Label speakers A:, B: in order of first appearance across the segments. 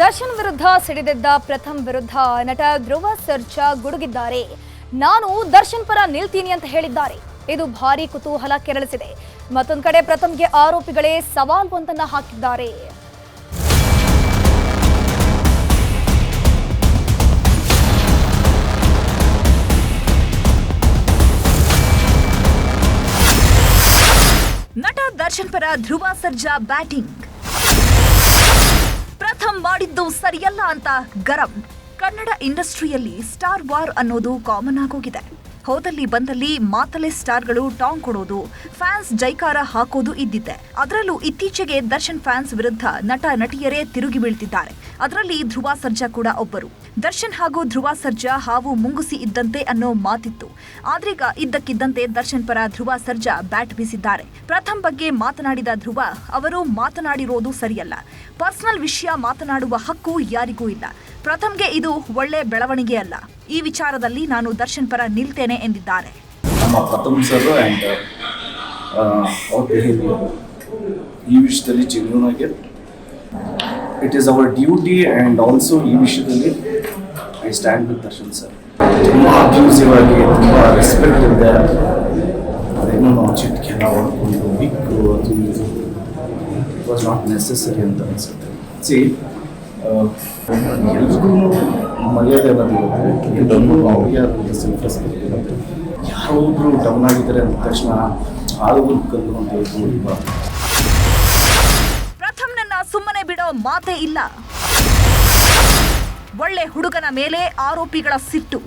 A: ದರ್ಶನ್ ವಿರುದ್ಧ ಸಿಡಿದೆದ್ದ ಪ್ರಥಮ್ ವಿರುದ್ಧ ನಟ ಧ್ರುವ ಸರ್ಜಾ ಗುಡುಗಿದ್ದಾರೆ. ನಾನು ದರ್ಶನ್ ಪರ ನಿಲ್ತೀನಿ ಅಂತ ಹೇಳಿದ್ದಾರೆ. ಇದು ಭಾರಿ ಕುತೂಹಲ ಕೆರಳಿಸಿದೆ. ಮತ್ತೊಂದು ಕಡೆ ಪ್ರಥಮ್ಗೆ ಆರೋಪಿಗಳೇ ಸವಾಲ್ ಒಂದನ್ನ ಹಾಕಿದ್ದಾರೆ.
B: ನಟ ದರ್ಶನ್ ಪರ ಧ್ರುವ ಸರ್ಜಾ ಬ್ಯಾಟಿಂಗ್. ಮಾಡಿದ್ದು ಸರಿಯಲ್ಲ ಅಂತ ಗರಂ. ಕನ್ನಡ ಇಂಡಸ್ಟ್ರಿಯಲ್ಲಿ ಸ್ಟಾರ್ ವಾರ್ ಅನ್ನೋದು ಕಾಮನ್ ಆಗೋಗಿದೆ. ಹೋದಲ್ಲಿ ಬಂದಲ್ಲಿ ಮಾತಲೆ ಸ್ಟಾರ್ಗಳು ಟಾಂಗ್ ಕೊಡೋದು, ಫ್ಯಾನ್ಸ್ ಜೈಕಾರ ಹಾಕೋದು ಇದ್ದಿದ್ದೆ ಅದರಲ್ಲೂ ಇತ್ತೀಚೆಗೆ ದರ್ಶನ್ ಫ್ಯಾನ್ಸ್ ವಿರುದ್ಧ ನಟ ನಟಿಯರೇ ತಿರುಗಿ ಬೀಳ್ತಿದ್ದಾರೆ. ಅದರಲ್ಲಿ ಧ್ರುವ ಸರ್ಜಾ ಕೂಡ ಒಬ್ಬರು. ದರ್ಶನ್ ಹಾಗೂ ಧ್ರುವ ಸರ್ಜಾ ಹಾವು ಮುಂಗುಸಿ ಇದ್ದಂತೆ ಅನ್ನೋ ಮಾತಿತ್ತು. ಆದ್ರೀಗ ಇದ್ದಕ್ಕಿದ್ದಂತೆ ದರ್ಶನ್ ಪರ ಧ್ರುವ ಸರ್ಜಾ ಬ್ಯಾಟ್ ಬೀಸಿದ್ದಾರೆ. ಪ್ರಥಮ್ ಬಗ್ಗೆ ಮಾತನಾಡಿದ ಧ್ರುವ, ಅವರು ಮಾತನಾಡಿರೋದು ಸರಿಯಲ್ಲ. ಪರ್ಸನಲ್ ವಿಷಯ ಮಾತನಾಡುವ ಹಕ್ಕು ಯಾರಿಗೂ ಇಲ್ಲ. ಪ್ರಥಮ್ಗೆ ಇದು ಒಳ್ಳೆ ಬೆಳವಣಿಗೆ ಅಲ್ಲ. ಈ ವಿಚಾರದಲ್ಲಿ ನಾನು ದರ್ಶನ್ ಪರ ನಿಲ್ತೇನೆ ಎಂದಿದ್ದಾರೆ
C: ನಮ್ಮ ಪ್ರಥಮ್ ಸರ್ ಆ್ಯಂಡ್ ಅವ್ರ ಬಿಹೇವಿಯರ್ ಈ ವಿಷಯದಲ್ಲಿ genuine it is our duty and also ಈ ವಿಷಯದಲ್ಲಿ I stand with Darshan sir ತುಂಬ ಅಬ್ಯೂಸಿವ್ ಆಗಿ, ತುಂಬ ರೆಸ್ಪೆಕ್ಟ್ ಇದೆ ಅದೇನೋ ನಾವು ಚಿಟ್ಕೆಲ್ಲ ಹೊಡ್ಕೊಂಡು ಬಿಕ್ಕು ಅದು ಇಟ್ ವಾಸ್ ನಾಟ್ ನೆಸೆಸರಿ ಅಂತ ಅನಿಸುತ್ತೆ. ಸಿ ಎಲ್ರಿಗೂ ಮರ್ಯಾದೆ ಅನ್ನೋದಿರುತ್ತೆ ಎಲ್ಲರಿಗೂ ಅವ್ರಿಗೆ ಆದ ಸೆಲ್ಫ್ ರೆಸ್ಪೆಕ್ಟ್ ಇರುತ್ತೆ ಯಾರೋ ಒಬ್ರು ಡೌನ್ ಆಗಿದ್ದಾರೆ ಅಂದ ತಕ್ಷಣ ಆಳುಗಳು ಕಲ್ಲು ಅಂತ ಹೇಳ್ಬೋದು
B: ಪ್ರಥಮ್ನನ್ನ ಸುಮ್ಮನೆ ಬಿಡೋ ಮಾತೇ ಇಲ್ಲ. ಒಳ್ಳೆ ಹುಡುಗನ ಮೇಲೆ ಆರೋಪಿಗಳ ಸಿಟ್ಟು.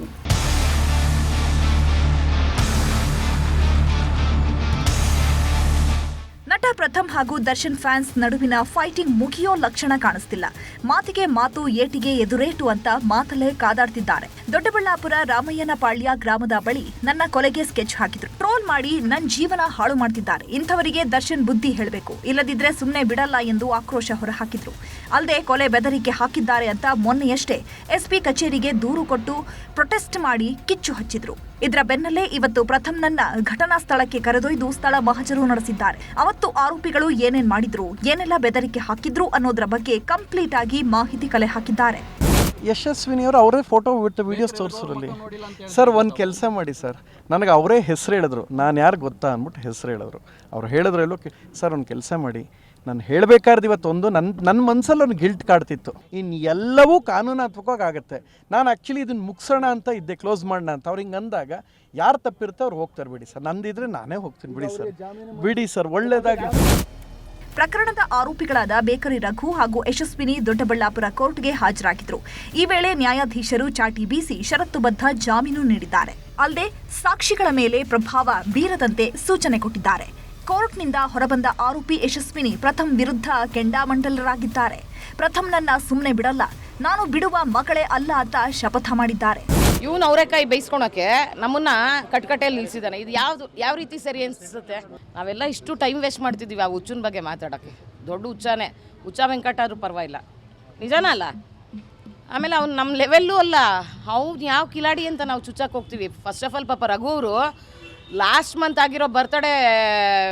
B: ನಟ ಪ್ರಥಮ್ ಹಾಗೂ ದರ್ಶನ್ ಫ್ಯಾನ್ಸ್ ನಡುವಿನ ಫೈಟಿಂಗ್ ಮುಗಿಯೋ ಲಕ್ಷಣ ಕಾಣಿಸ್ತಿಲ್ಲ. ಮಾತಿಗೆ ಮಾತು, ಏಟಿಗೆ ಎದುರೇಟು ಅಂತ ಮಾತಲ್ಲೇ ಕಾದಾಡ್ತಿದ್ದಾರೆ. ದೊಡ್ಡಬಳ್ಳಾಪುರ ರಾಮಯ್ಯನಪಾಳ್ಯ ಗ್ರಾಮದ ಬಳಿ ನನ್ನ ಕೊಲೆಗೆ ಸ್ಕೆಚ್ ಹಾಕಿದ್ರು. ಟ್ರೋಲ್ ಮಾಡಿ ನನ್ನ ಜೀವನ ಹಾಳು ಮಾಡ್ತಿದ್ದಾರೆ. ಇಂಥವರಿಗೆ ದರ್ಶನ್ ಬುದ್ಧಿ ಹೇಳಬೇಕು. ಇಲ್ಲದಿದ್ರೆ ಸುಮ್ಮನೆ ಬಿಡಲ್ಲ ಎಂದು ಆಕ್ರೋಶ ಹೊರಹಾಕಿದ್ರು. ಅಲ್ಲದೆ ಕೊಲೆ ಬೆದರಿಕೆ ಹಾಕಿದ್ದಾರೆ ಅಂತ ಮೊನ್ನೆಯಷ್ಟೇ ಎಸ್ಪಿ ಕಚೇರಿಗೆ ದೂರು ಕೊಟ್ಟು ಪ್ರೊಟೆಸ್ಟ್ ಮಾಡಿ ಕಿಚ್ಚು ಹಚ್ಚಿದ್ರು. ಇದರ ಬೆನ್ನಲ್ಲೇ ಇವತ್ತು ಪ್ರಥಮ್ನನ್ನ ಘಟನಾ ಸ್ಥಳಕ್ಕೆ ಕರೆದೊಯ್ದು ಸ್ಥಳ ಮಹಜರು ನಡೆಸಿದ್ದಾರೆ. ಅವತ್ತು ಆರೋಪಿಗಳು ಏನೇನ್ ಮಾಡಿದ್ರು, ಏನೆಲ್ಲ ಬೆದರಿಕೆ ಹಾಕಿದ್ರು ಅನ್ನೋದರ ಬಗ್ಗೆ ಕಂಪ್ಲೀಟ್ ಆಗಿ ಮಾಹಿತಿ ಕಲೆ ಹಾಕಿದ್ದಾರೆ.
D: ಯಶಸ್ವಿನಿಯವರು ಅವರೇ ಫೋಟೋ ಬಿಟ್ಟು ವೀಡಿಯೋಸ್ ತೋರಿಸೋರಲ್ಲಿ ಸರ್ ಒಂದು ಕೆಲಸ ಮಾಡಿ ಸರ್ ನನಗೆ ಅವರೇ ಹೆಸರು ಹೇಳಿದ್ರು. ನಾನು ಯಾರು ಗೊತ್ತಾ ಅಂದ್ಬಿಟ್ಟು ಹೆಸರು ಹೇಳಿದ್ರು. ಅವ್ರು ಹೇಳಿದ್ರು ಸರ್ ಒಂದು ಕೆಲಸ ಮಾಡಿ. ನಾನು ಹೇಳಬೇಕಾದ್ರೆ ಇವತ್ತೊಂದು ನನ್ನ ನನ್ನ ಮನಸ್ಸಲ್ಲಿ ಒಂದು ಗಿಲ್ಟ್ ಕಾಡ್ತಿತ್ತು. ಇನ್ನು ಎಲ್ಲವೂ ಕಾನೂನಾತ್ಮಕವಾಗಿ ಆಗುತ್ತೆ ನಾನು ಆ್ಯಕ್ಚುಲಿ ಇದನ್ನು ಮುಗಿಸೋಣ ಅಂತ ಇದ್ದೆ ಕ್ಲೋಸ್ ಮಾಡೋಣ ಅಂತ. ಅವ್ರು ಅಂದಾಗ, ಯಾರು ತಪ್ಪಿರುತ್ತೆ ಅವ್ರು ಹೋಗ್ತಾರೆ ಬಿಡಿ ಸರ್. ನಂದಿದ್ರೆ ನಾನೇ ಹೋಗ್ತೀನಿ ಬಿಡಿ ಸರ್. ಬಿಡಿ ಸರ್, ಒಳ್ಳೇದಾಗಿ.
B: ಪ್ರಕರಣದ ಆರೋಪಿಗಳಾದ ಬೇಕರಿ ರಘು ಹಾಗೂ ಯಶಸ್ವಿನಿ ದೊಡ್ಡಬಳ್ಳಾಪುರ ಕೋರ್ಟ್ಗೆ ಹಾಜರಾಗಿದ್ದರು ಈ ವೇಳೆ ನ್ಯಾಯಾಧೀಶರು ಚಾಟಿ ಬೀಸಿ ಷರತ್ತುಬದ್ಧ ಜಾಮೀನು ನೀಡಿದ್ದಾರೆ. ಅಲ್ಲದೆ ಸಾಕ್ಷಿಗಳ ಮೇಲೆ ಪ್ರಭಾವ ಬೀರದಂತೆ ಸೂಚನೆ ಕೊಟ್ಟಿದ್ದಾರೆ. ಕೋರ್ಟ್ನಿಂದ ಹೊರಬಂದ ಆರೋಪಿ ಯಶಸ್ವಿನಿ ಪ್ರಥಮ್ ವಿರುದ್ಧ ಕೆಂಡಾಮಂಡಲರಾಗಿದ್ದಾರೆ. ಪ್ರಥಮ್ನನ್ನ ಸುಮ್ಮನೆ ಬಿಡಲ್ಲ. ನಾನು ಬಿಡುವ ಮಗಳೇ ಅಲ್ಲ ಅಂತ ಶಪಥ ಮಾಡಿದ್ದಾರೆ.
E: ಇವನು ಅವರೆಕಾಯಿ ಬೇಯಿಸ್ಕೊಳಕ್ಕೆ ನಮ್ಮನ್ನ ಕಟ್ಕಟೆಯಲ್ಲಿ ನಿಲ್ಸಿದ್ದಾನೆ ಇದು ಯಾವ್ದು, ಯಾವ ರೀತಿ ಸರಿ ಅನ್ಸುತ್ತೆ ನಾವೆಲ್ಲ ಇಷ್ಟು ಟೈಮ್ ವೇಸ್ಟ್ ಮಾಡ್ತಿದ್ದೀವಿ ಆ ಹುಚ್ಚನ ಬಗ್ಗೆ ಮಾತಾಡೋಕ್ಕೆ. ದೊಡ್ಡ ಹುಚ್ಚಾನೆ. ಹುಚ್ಚ ವೆಂಕಟ ಆದ್ರೂ ಪರವಾಗಿಲ್ಲ. ನಿಜಾನ ಅಲ್ಲ? ಆಮೇಲೆ ಅವ್ನು ನಮ್ಮ ಲೆವೆಲ್ಲೂ ಅಲ್ಲ. ಅವ್ನು ಯಾವ ಕಿಲಾಡಿ ಅಂತ ನಾವು ಚುಚ್ಚಕ್ಕೆ ಹೋಗ್ತೀವಿ. ಫಸ್ಟ್ ಆಫ್ ಆಲ್ ಪಾಪ ರಘು ಅವರು ಲಾಸ್ಟ್ ಮಂತ್ ಆಗಿರೋ ಬರ್ತ್ಡೇ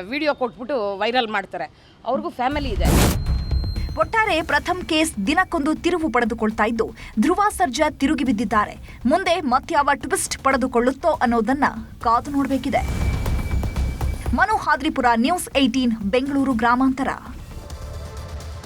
E: ವಿಡಿಯೋ ಕೊಟ್ಬಿಟ್ಟು ವೈರಲ್ ಮಾಡ್ತಾರೆ. ಅವ್ರಿಗೂ ಫ್ಯಾಮಿಲಿ ಇದೆ.
B: ಒಟ್ಟಾರೆ ಪ್ರಥಮ್ ಕೇಸ್ ದಿನಕ್ಕೊಂದು ತಿರುವು ಪಡೆದುಕೊಳ್ತಾ ಇದ್ದು, ಧ್ರುವ ಸರ್ಜಾ ತಿರುಗಿ ಬಿದ್ದಿದ್ದಾರೆ. ಮುಂದೆ ಮತ್ಯಾವ ಟ್ವಿಸ್ಟ್ ಪಡೆದುಕೊಳ್ಳುತ್ತೋ ಅನ್ನೋದನ್ನ ಕಾದು ನೋಡಬೇಕಿದೆ. ಮನು ಹಾದ್ರಿಪುರ ನ್ಯೂಸ್ ಏಟೀನ್ ಬೆಂಗಳೂರು ಗ್ರಾಮಾಂತರ.